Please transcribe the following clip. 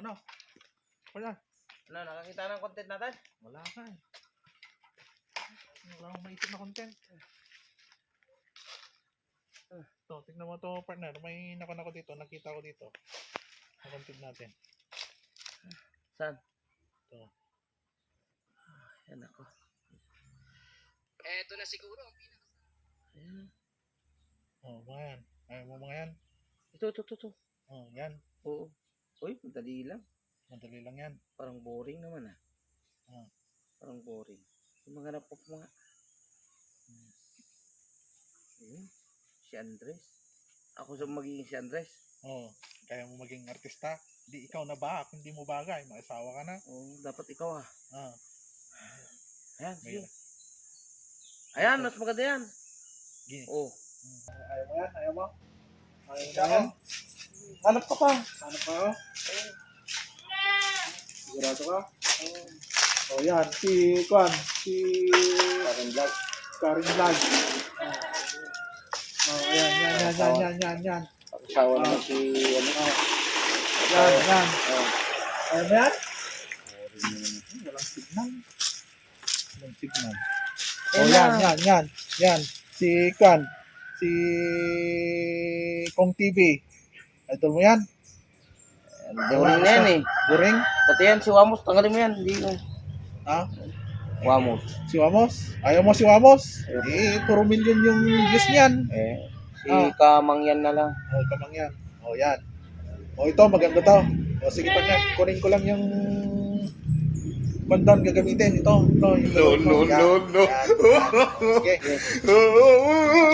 Wala. Ano, nakakita ng content natin? Wala ka eh. Wala akong maisip na content. Ito, tignan mo to partner. May nakon ako dito. Nakita ko dito. Na content natin. Saan? Ito. Yan ako. Eto na siguro ang pinaka Ayan. Oh, mga yan. Ayaw mo mga yan. Ito, ito, ito, ito. Oh, yan. Oo. Madali lang. Madali lang yan. Parang boring naman ah. Ah. Parang boring. Yung mga napop mga. Hmm. Ayun. Si Andres. Ako sa magiging si Andres. Oh, kaya mo maging artista. Di ikaw na ba? Kung di mo bagay, may asawa ka na. Oo, dapat ikaw ah. Ah, Ayan, sige. Ayan, mas maganda yan. Gini. Oo. Ayaw mo yan? Ayaw mo? Ayaw mo Ikaw. yan? Hanap ka pa. Ano pa ako? Sigurado ka? Oh, yan. Si, Kwan. Si Parang vlog. Karin Vlog. Oh, yan, yan, yan, yan, yan, yan, yan. Asawa naman si ano. Yan, yan. Oh. Ayaw mo yan? Walang signal. Walang signal. Oh, Yan yan, yan. Yan. Si Kwan. Si Kong TV. Idol mo yan? Boring na yan eh. Boring? Pati yan, si Wamos, tanggalin mo yan. Hindi ko. Ha? Wamos. Si Wamos? Ayaw mo si Wamos? Eh, puro million yung views niyan. Eh, si Ah. Kamang yan na lang. Oh, kamang yan. Oh, yan. Oh, ito, maganda to. Oh, sige pa yan. Kunin ko lang yung bandang gagamitin. Ito, ito. Yung No, no, no, no. yan, yan. Sige.